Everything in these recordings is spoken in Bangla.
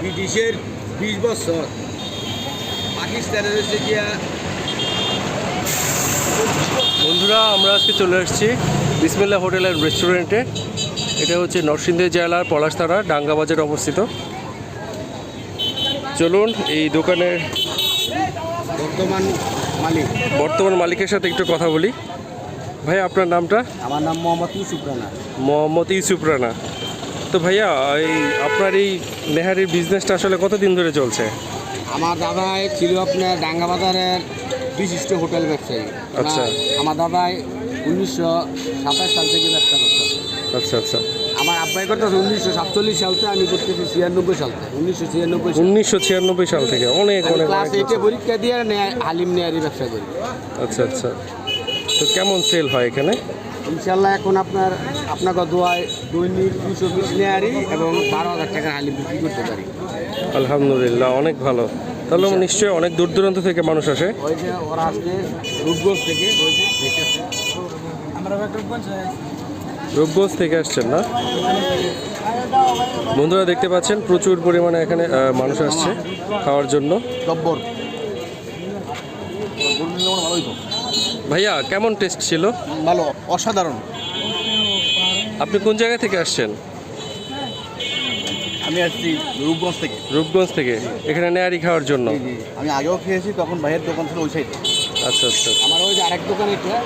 ব্রিটিশের বিশ বছর। পাকিস্তানের হচ্ছে গিয়া বন্ধুরা আমরা আজকে চলে আসছি বিসমিল্লা হোটেল অ্যান্ড রেস্টুরেন্টে। এটা হচ্ছে নরসিংদী জেলার পলাশতারা ডাঙ্গা বাজারে অবস্থিত। চলুন এই দোকানের বর্তমান মালিক। বর্তমান মালিকের সাথে একটু কথা বলি। ভাই আপনার নামটা? আমার নাম মোহাম্মদ ইউসুফ রানা। মোহাম্মদ ইউসুফ রানা। তো ভাইয়া এই আপনার এই নেহারির বিজনেসটা আসলে কতদিন ধরে চলছে? আমার দাদাই ছিল আপনার ডাঙ্গা বাজারের বিশিষ্ট হোটেল ব্যবসায়ী। আচ্ছা। আমার- দাদাই উনিশশো সাতাশ সাল থেকে ব্যবসা করতেছে আচ্ছা আচ্ছা। আমার আব্বাই করতেছে উনিশশো সাতচল্লিশ সাল থেকে আমি করতেছি ছিয়ানব্বই সালতে উনিশশো ছিয়ানব্বই সাল উনিশশো ছিয়ানব্বই সাল থেকে অনেক অনেক ক্লাস এইটে পরীক্ষা দিয়ে হালিম নেয়ারি ব্যবসা করি। আচ্ছা আচ্ছা। তো কেমন সেল হয় এখানে? ইনশাল্লাহ এখন আপনার আপনাকে দোয়ায় দৈনিক দুশো পিস নেয়ারি এবং বারো হাজার টাকার হালিম বিক্রি করতে পারি। আলহামদুলিল্লাহ অনেক ভালো। তাহলে নিশ্চয়ই অনেক দূর দূরান্ত থেকে মানুষ আসে। ওই যে ওরা রূপগঞ্জ থেকে ওই যে রূপগঞ্জ থেকে আসছেন না? বন্ধুরা দেখতে পাচ্ছেন প্রচুর পরিমাণে এখানে আহ, মানুষ আসছে খাওয়ার জন্য। গব্বর ভাইয়া কেমন টেস্ট ছিল? ভালো অসাধারণ। আপনি কোন জায়গা থেকে আসছেন? আমি আসছি রূপগঞ্জ থেকে। রূপগঞ্জ থেকে এখানে নেয়ারি খাওয়ার জন্য। আমি আগেও খেয়েছি তখন ভাইয়ের দোকান ছিল ওই সাইডে আচ্ছা আচ্ছা। আমার ওই যে আরেক দোকান এটা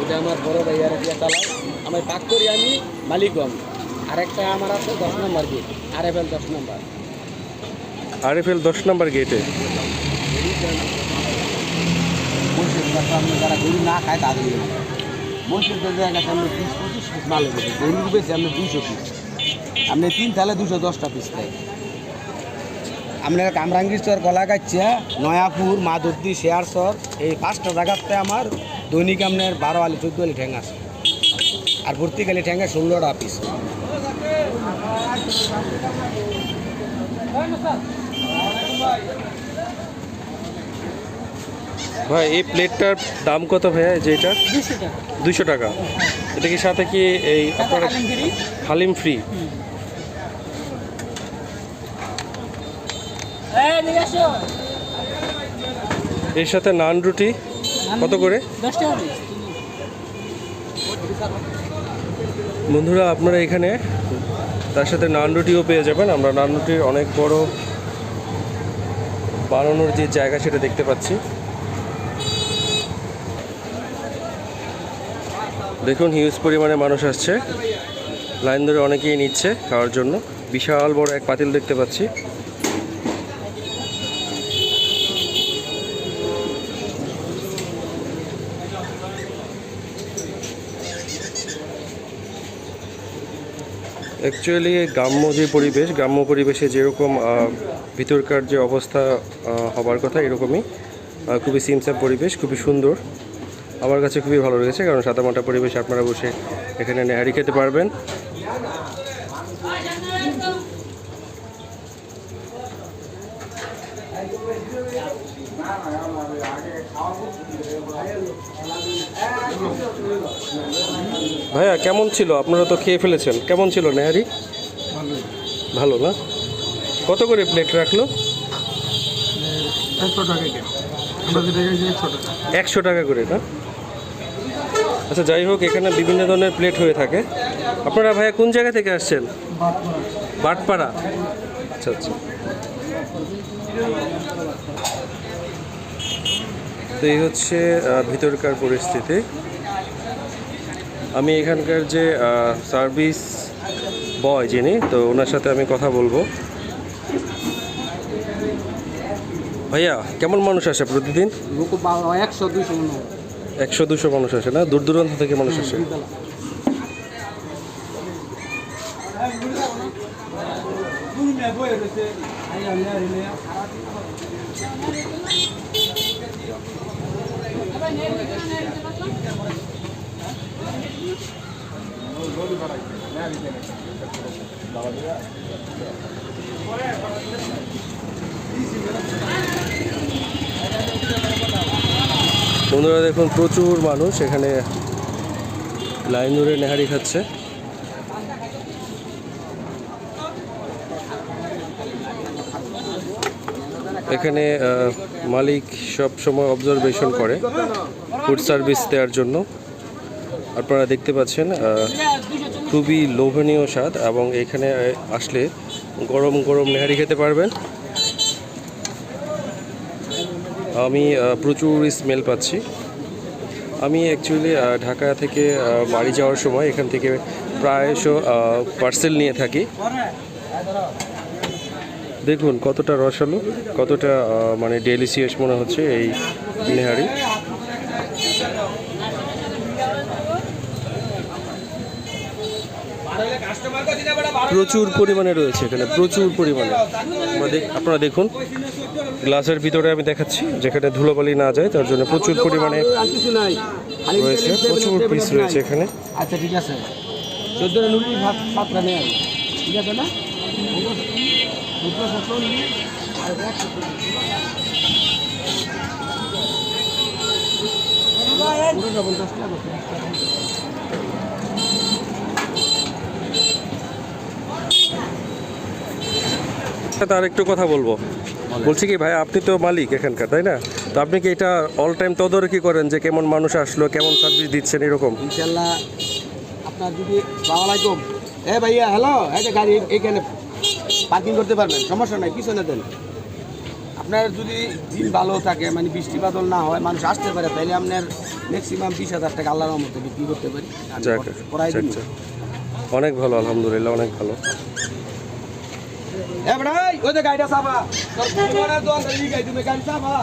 ওটা আমার বড় ভাই আর একটা চালায়। আমি পাক করি আমি মালিক আমি আরেকটা আমার আছে দশ নম্বর গেট আর এফ এল দশ নম্বর। আর এফ এল দশ নম্বর গেটে মসজিদ সামনে যারা গরু না খায় তাদের মসজিদের জায়গা সামনে বিশ পঁচিশ পিস মাল হবে গরুর বেশি আপনি দুশো পিস আপনি তিন তাহলে দুশো দশটা পিস দেয় আপনার কামরাঙ্গীরচর কলাগাচ্ছা নয়াপুর মাধুরদি শেয়ারচর এই পাঁচটা জায়গাতে আমার দৈনিক আপনার বারো আলি চোদ্দ আলি ঠ্যাং আছে আর ভর্তিকালি ঠ্যাঙ্গা ষোলোটা পিস ভাই এই প্লেটটার দাম কত ভাইয়া যেটা দুশো টাকা। এটা কি সাথে কি এই আপনার হালিম ফ্রি এর সাথে নান রুটি কত করে। বন্ধুরা আপনারা এখানে তার সাথে নান রুটিও পেয়ে যাবেন। আমরা নান রুটির অনেক বড় বানানোর যে জায়গা সেটা দেখতে পাচ্ছি। দেখুন হিউজ পরিমাণে মানুষ আসছে। লাইন ধরে অনেকেই নিচ্ছে খাওয়ার জন্য। বিশাল বড় এক পাতিল দেখতে পাচ্ছি। অ্যাকচুয়ালি গ্রাম্য যে পরিবেশ, গ্রাম্য পরিবেশে যেরকম ভিতরকার যে অবস্থা হবার কথা এরকমই। খুবই সিমসাম পরিবেশ, খুবই সুন্দর। আমার কাছে খুবই ভালো লেগেছে কারণ সাদামাটা পরিবেশে আপনারা বসে এখানে নেহারি খেতে পারবেন। ভাইয়া কেমন ছিল? আপনারা তো খেয়ে ফেলেছেন। কেমন ছিল নেহারি? ভালো না? কত করে প্লেট রাখল? একশো টাকা করে না? আচ্ছা যাই হোক, এখানে বিভিন্ন ধরনের প্লেট হয়ে থাকে। আপনারা ভাইয়া কোন জায়গা থেকে আসছেন? বাটপাড়া। আচ্ছা আচ্ছা। তো এই হচ্ছে ভিতরকার পরিস্থিতি। আমি এখানকার যে সার্ভিস বয় যিনি, তো ওনার সাথে আমি কথা বলব। ভাইয়া, কেমন মানুষ আসে প্রতিদিন? একশো হয়। একশো দুশো মানুষ আসে না? দূর দূরান্ত থেকে মানুষ আসে। বন্ধুরা দেখুন, প্রচুর মানুষ এখানে লাইন ধরে নেহারি খাচ্ছে। এখানে মালিক সব সময় অবজারভেশন করে ফুড সার্ভিস দেওয়ার জন্য। আপনারা দেখতে পাচ্ছেন খুবই লোভনীয় স্বাদ এবং এখানে আসলে গরম গরম নেহারি খেতে পারবেন। আমি প্রচুর স্মেল পাচ্ছি। আমি অ্যাকচুয়ালি ঢাকা থেকে বাড়ি যাওয়ার সময় এখান থেকে প্রায়শ পার্সেল নিয়ে থাকি। দেখুন কতটা রসালো, কতটা মানে ডেলিসিয়াস মনে হচ্ছে এই নেহারি। প্রচুর পরিমাণে রয়েছে এখানে, প্রচুর পরিমাণে। আপনারা দেখুন, গ্লাসের ভিতরে আমি দেখাচ্ছি, যেখানে ধুলোবালি না যায়, তার জন্য প্রচুর পরিমাণে রয়েছে, প্রচুর পিস রয়েছে এখানে। আচ্ছা ঠিক আছে। ঠিক আছে না করতে হবে। তার একটু কথা বলব। বলছি কি ভাই আপনি তো মালিক এখানকার তাই না? তো আপনি কি এটা অল টাইম তদারকি করেন যে কেমন মানুষ আসলো কেমন সার্ভিস দিচ্ছেন এরকম? ইনশাল্লাহ আপনার যদি সালাম এ ভাইয়া হ্যালো এই যে গাড়ি এখানে পার্কিং করতে পারবেন সমস্যা নাই পিছনে দেন। আপনার যদি দিন ভালো থাকে মানে বৃষ্টি বাদল না হয় মানুষ আসতে পারে তাহলে আপনার ম্যাক্সিমাম বিশ হাজার টাকা আল্লাহর মধ্যে বিক্রি করতে পারি। অনেক ভালো আলহামদুলিল্লাহ অনেক ভালো। এ ভাই ওই যে গাড়িটা চাপা। তোর গাড়ি চাপা।